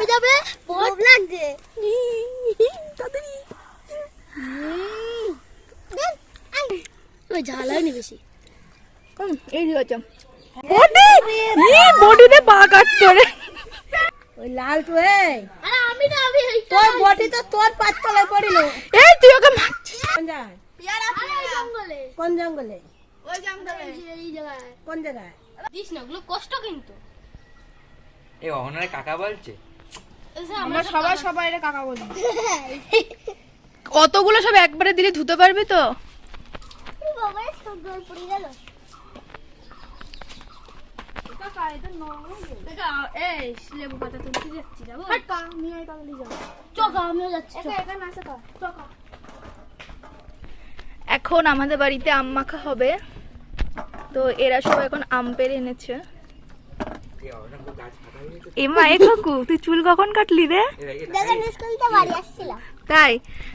চাপে যাবে? লোভ লাগছে তাড়াতাড়ি। ওই ঝাল হয়নি বেশি এই আছে বডি! ই বডিতে পা কাটছে রে। ওই লাল তো এই। আরে আমি না আমি তোর বডি তো তোর পাঁচ তলায় পড়িল। এই তুই ওকে মারছিস কোন জায়গায়? পেয়ারা জঙ্গলে। কোন জঙ্গলে? ওই জঙ্গলে। এই জায়গায়। কোন জায়গায়? দিস না ওগুলো কষ্ট কিন্তু। এ অহনারে কাকা বলছে। আমরা সবাই সবাই কাকা বলি। অতগুলো সব একবারে দিলে ধুতে পারবি তো? এখন আমাদের বাড়িতে আম মাখা হবে। তো এরা সব এখন আম পেরে এনেছে। এমা এ কাকু তুই চুল কখন কাটলি রে? তাই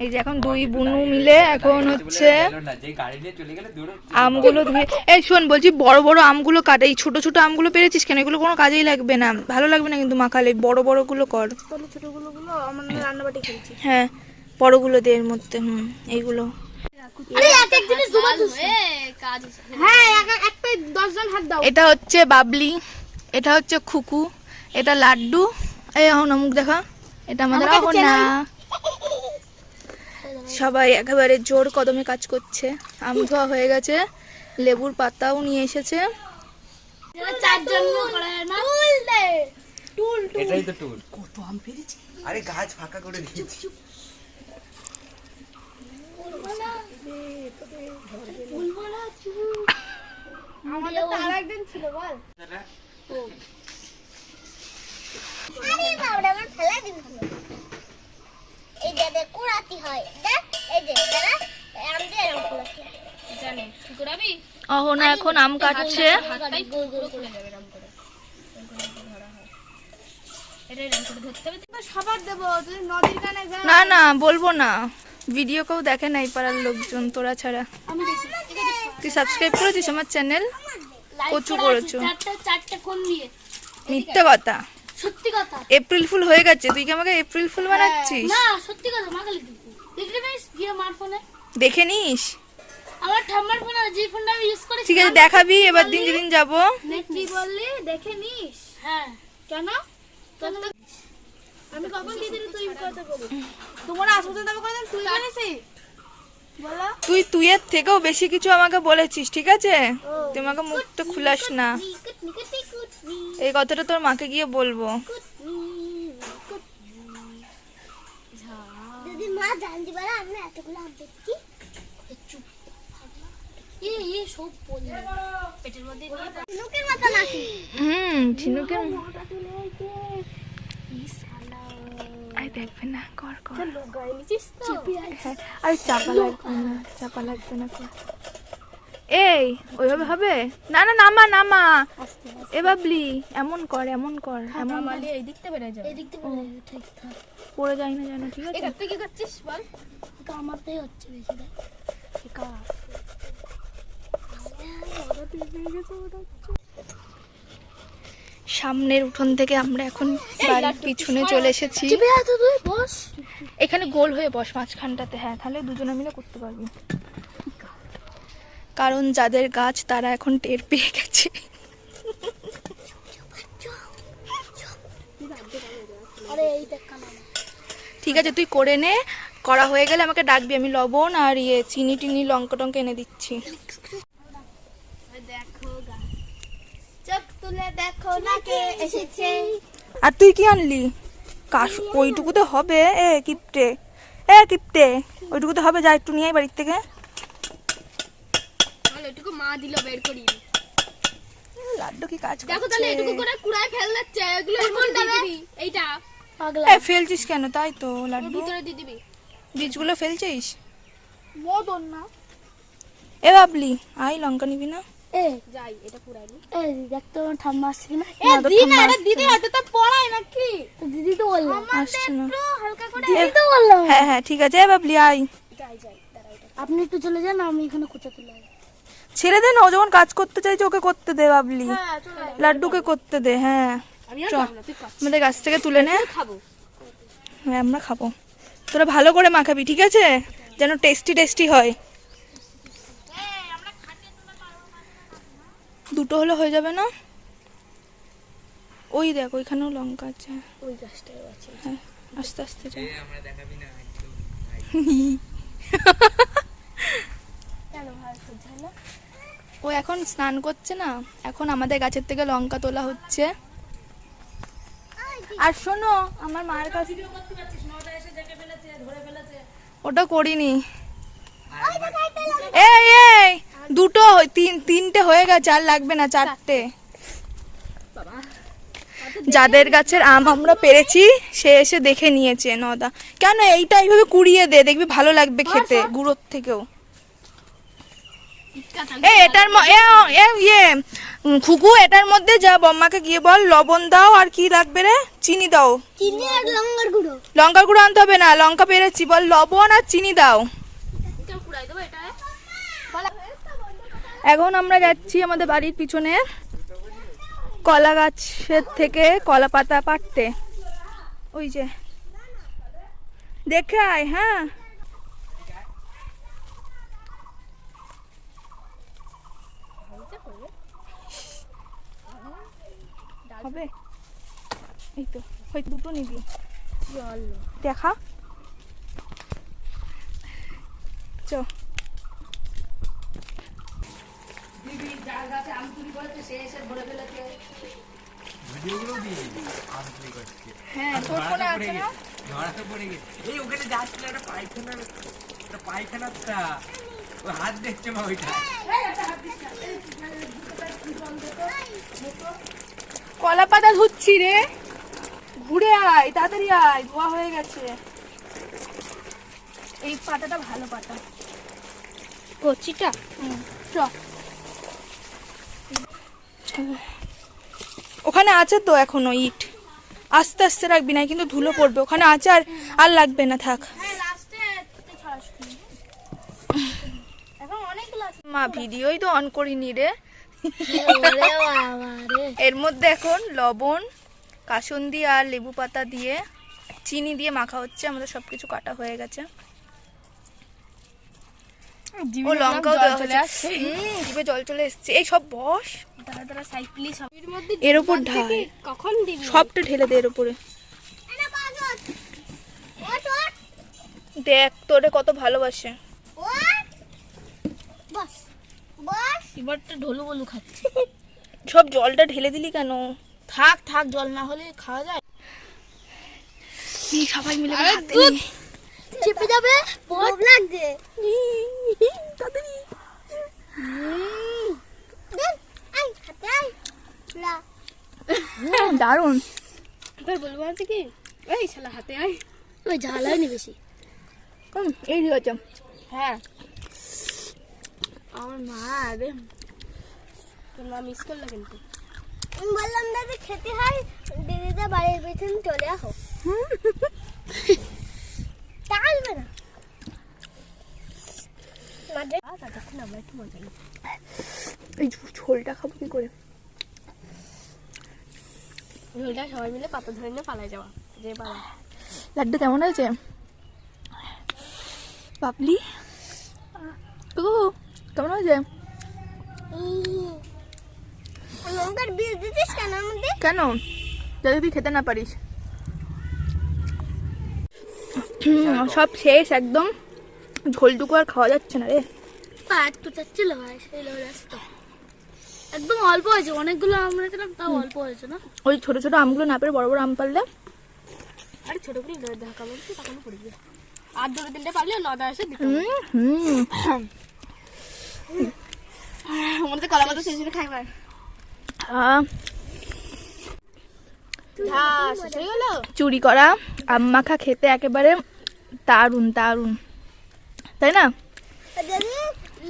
এই যে এখন দুই বুনু মিলে এখন হচ্ছে গেলো না, যে গাড়ি নিয়ে চলে গেলে দূরে আমগুলো ধুয়ে এই শোন বলছি বড় বড় আমগুলো কাটে। এই ছোট ছোট আমগুলো পেরেছিস কেন? এগুলো কোনো কাজেই লাগবে না। ভালো লাগবে না কিন্তু মাখালে। বড় বড়গুলো কর হ্যাঁ বড়গুলো দে এর মধ্যে হুম এইগুলো। হ্যাঁ এক- একটা দশ জন হাত দাও। এটা হচ্ছে বাবলি। এটা হচ্ছে খুকু এটা লাড্ডু। এই এখন মুখ দেখা এটা আমাদের না সবাই একেবারে জোর কদমে কাজ করছে। আম ধোয়া হয়ে গেছে লেবুর পাতাও নিয়ে এসেছে। চারজন করে না? টুল দে। টুল এটাই তো টুল। কত আম পেরেছি। আরে গাছ ফাঁকা করে দিয়েছি। আমাদের তো আর একদিন ছিল বল। আরে বাবা আমার ফেলা দিন এই যে কুড়াতি হয়। দেখ এই যে দাঁড়া আম দিয়ে এরকম কুড়াতি জানি। কুড়াবি? অহনা এখন আম কাটছে। না না বলব না। ভিডিও কেউ দেখে নাই পাড়ার লোকজন তোরা ছাড়া। তুই সাবস্ক্রাইব করেছিস আমার চ্যানেল কচু করেছ। চারটে চারটে কোন দিয়ে মিথ্যে কথা। সত্যি কথা। এপ্রিল ফুল হয়ে গেছে তুই কি আমাকে এপ্রিল ফুল বানাচ্ছিস? না সত্যি কথা মাগালি দিদি দেখলি বেশ গিয়ে মার ফোনে? দেখে নিস। আমার ঠাম্মার ফোন যে ফোনটা আমি ইউজ করেছি ঠিক আছে দেখাবি এবার দিন যেদিন যাব। কি বললি দেখে নিস। হ্যাঁ। কেন? আমি কখন দিয়ে দিলি তুই কথা বলি তোমার আসতে দেবো করে তুই বলেছি বলো তুই তুইয়ের থেকেও বেশি কিছু আমাকে বলেছিস ঠিক আছে? তুই আমাকে মুখটা খুলাস না। এই কথাটা তোর মাকে গিয়ে বলব। যদি মা জানতে পারে আমরা এতগুলো আম পেয়েছি। চুপ এ এ সব বললি পেটের মধ্যে নিয়ে লোকের মতো নাকি? হুম ঝিনুকের দেখবে না কর কর গায়ে নিচিস তো হ্যাঁ, আরে চাপা লাগবে না চাপা লাগবে না কর এই ওইভাবে হবে না না নামা নামা এ বাবলি এমন কর এমন কর এমন মালি এই দিকতে বেড়ে যাবে এদিক থেকে বলে ঠিক থাক পড়ে যাই না জানো ঠিক আছে তুই কি করছিস বল তো আমারটাই হচ্ছে বেশি দেখ সামনের উঠোন থেকে আমরা এখন বাড়ির পিছনে চলে এসেছি। এখানে গোল হয়ে বস মাঝখানটাতে হ্যাঁ তাহলে দুজনে মিলে করতে পারবি। কারণ যাদের গাছ তারা এখন টের পেয়ে গেছে। ঠিক আছে তুই করে নে। করা হয়ে গেলে আমাকে ডাকবি আমি লবণ আর ইয়ে চিনি টিনি লঙ্কা টঙ্কা এনে দিচ্ছি। তুলে দেখো না কে এসেছে। আর তুই কি আনলি? কাশ ওইটুকুতে হবে? এ কিপটে। এ কিপটে ওইটুকুতে হবে? যা একটু নিয়ে বাড়ির থেকে। তাহলে মা দিল বের করি। লাড্ডু কি কাজ দেখো তাহলে এটুকু করে কুড়ায় ফেল যাচ্ছে এগুলো এর দিবি। এইটা। পাগলা। এ ফেলছিস কেন? তাই তো লাড্ডু। ভিতরে দিয়ে দিবি। বীজগুলো ফেলছিস? মদন না। এ বাবলি আই লঙ্কা নিবি না? এ যাই এটা কুড়াই নি। এ দেখ তো ঠাম্মা আসছে কিনা। এ দি না দিদি হাতে তো পড়াই নাকি? তো দিদি তো বললাম আসছে না। হালকা করে। দিদি তো বললাম হ্যাঁ হ্যাঁ ঠিক আছে বাবলি আই যাই যাই আপনি একটু চলে যান আমি এখানে কুচা তুলে ছেড়ে দে না ও যখন কাজ করতে চাইছে ওকে করতে দে বাবলি। হ্যাঁ চলে লাড্ডুকে করতে দে হ্যাঁ। আমাদের গাছ থেকে তুলে নে। হ্যাঁ আমরা খাব। তোরা ভালো করে মাখাবি ঠিক আছে? যেন টেস্টি টেস্টি হয়। দুটো হলে হয়ে যাবে না? ওই দেখ ওইখানেও লঙ্কা আছে। ওই গাছটাও আছে। হ্যাঁ আস্তে আস্তে যা। আমরা দেখাবি না কেন ভাই সহ্য না? ও এখন স্নান করছে না? এখন আমাদের গাছের থেকে লঙ্কা তোলা হচ্ছে। আর শোনো আমার মায়ের কাছে ওটা করিনি। এই এই! দুটো তিন তিনটে হয়ে গেছে আর লাগবে না চারটে। যাদের গাছের আম আমরা পেরেছি সে এসে দেখে নিয়েছে নদা। কেন এইটা এইভাবে কুড়িয়ে দে দেখবি ভালো লাগবে খেতে গুঁড়োর থেকেও। এ এটার এ ইয়ে খুকু এটার মধ্যে যা বম্মাকে গিয়ে বল লবণ দাও আর কি লাগবে রে? চিনি দাও। চিনি আর লঙ্কার গুঁড়ো। লঙ্কার গুঁড়ো আনতে হবে না লঙ্কা পেরেছি বল লবণ আর চিনি দাও। এখন আমরা যাচ্ছি আমাদের বাড়ির পিছনে কলা গাছের থেকে কলা পাতা পাড়তে। ওই যে। দেখে আয় হ্যাঁ। হবে? এই তো, ওই দুটো নিবি। দেখা। চ। ভিডিওগুলো দিয়ে হ্যাঁ তোর ফোনে আছে না? ধরা তো পড়ে গেছে। এই ওখানে যাচ্ছিল একটা পায়খানার একটা পায়খানাটা ও হাত দেখছে মা ওইটা। কলা পাতা ধুচ্ছি রে। ঘুরে আয় তাড়াতাড়ি আয় ধোয়া হয়ে গেছে। এই পাতাটা ভালো পাতা। কচিটা? হুম, চ। ওখানে আছে তো এখনও ইট। আস্তে আস্তে রাখবি না, কিন্তু ধুলো পড়বে। ওখানে আছে আর আর লাগবে না, থাক। মা, ভিডিওই তো অন করিনি রে। এর মধ্যে এখন লবণ, কাসুন্দি আর লেবু পাতা দিয়ে, চিনি দিয়ে মাখা হচ্ছে। আমাদের সবকিছু কাটা হয়ে গেছে। ও লঙ্কাও দেওয়া চলে হয়েছে আসছে। জিভে জল চলে এসছে। এই সব বস। দাঁড়া দাঁড়া এর মধ্যে এর ওপর ঢাল। কখন দিবি? সবটা ঢেলে দে এর উপরে। দেখ তোরে কত ভালোবাসে। এবারটা ঢোলু বলু খাচ্ছে। সব জলটা ঢেলে দিলি কেন? থাক থাক জল না হলে খাওয়া যায়। এই সবাই মিলে। চেপে যাবে? বড় লাগছে। তাড়াতাড়ি। দেখ আই হাতে আই লা। হুম, দারুণ। এবার বলব আছে কি? এই শালা হাতে আয়। ওই ঝাল হয়নি বেশি। হুম, এই ঠিক আছে হ্যাঁ। আমার মা রে তোর মা মিস করল কিন্তু। আমি বললাম দাদা খেতে হয়। দিদিটা বাড়ির পেছনে চলে আসো টালবে না মাঝে ততক্ষণ একটু মজা নিই। এই ঝোলটা খাব কি করে? ঝোলটা সবাই মিলে পাতা ধরে নিয়ে পালাই যাওয়া। যে পালা লাড্ডু কেমন হয়েছে? পাপলি কুকু কেমন হয়েছে? উম, লঙ্কার বীজ দিতিস কেন মধ্যে কেন? যাতে তুই খেতে না পারিস। হুম, সব শেষ একদম। ঝোলটুকু আর খাওয়া যাচ্ছে না রে। পাঁচ তো চাচ্ছিল ভাই সেই একদম অল্প হয়েছে অনেকগুলো আমরা ছিলাম তাও অল্প হয়েছে না? ওই ছোট ছোট আমগুলো না পেরে বড় বড় আম পারলে আরে ছোট করে বলছি তখন পড়ে আর দুটো তিনটে পারলে নদা এসে দিতে হুম হুম। মনে কলা পাতা শেষ করে খাইবার চুরি করা আম মাখা খেতে একেবারে দারুণ দারুণ। তাই না?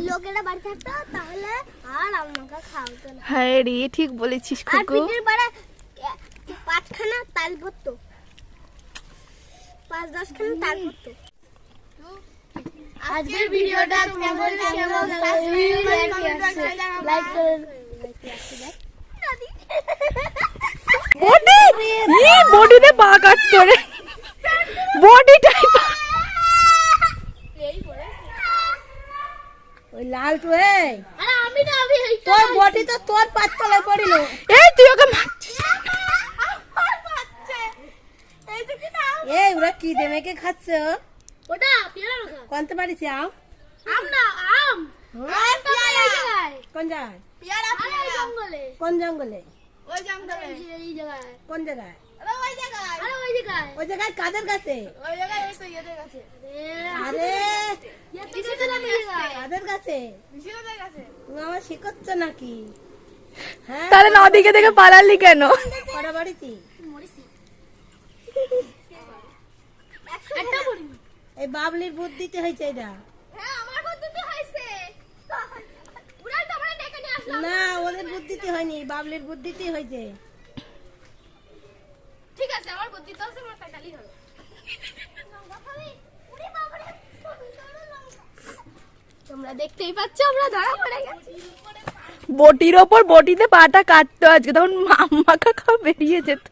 লোকেরা বাড়ি থাকতো তাহলে আর আমাকে খাওয়াতো না। হ্যাঁ রে ঠিক বলেছিস আর পিঠের পাড়া পাঁচখানা তাল পড়তো পাঁচ দশখানা তাল পড়তো আজকের ভিডিওটা তোমাদের কেমন লাইক করুন বডি? ই বডিতে পা কাটতো রে। বডিটাই পা ওই লালটু আরে আমি না আমি এই তোর বটি তো তোর পাঁচতলায় পড়িল। এই তুই ওকে মারছিস এই ওরা কি দেমেকে খাচ্ছে ওটা পেয়ারা রাখা কোনতে পারিস আম? আম না আম। আম জায়গায়। কোন জায়গায়? পেয়ারা পেয়ারা। জঙ্গলে। কোন জঙ্গলে? ওই জঙ্গলে। এই জায়গায়। কোন জায়গায়? আরে ওই জায়গায়। আরে ওই জায়গায়। ওই জায়গায় কাদের কাছে? ওই জায়গায় ওই তো কাছে। আরে বিশেষের জায়গায় কাদের কাছে? তুমি আমার শিখচ্ছ নাকি? হ্যাঁ তাহলে নদীকে দেখে পালালি কেন? কটা বাড়িছি মরিসি একটা পড়িনি এই বাবলির বুদ্ধিতে হয়েছে এটা। হ্যাঁ তো না ওদের বুদ্ধিতে হয়নি বাবলির বুদ্ধিতে হয়েছে। ঠিক আছে আমার বুদ্ধিতে আছে আমার পেটালি হবে। তোমরা দেখতেই পাচ্ছ, আমরা বটির ওপর বটিতে পাটা কাটতো আজকে, তখন মাম্মাকা খাওয়া বেরিয়ে যেত।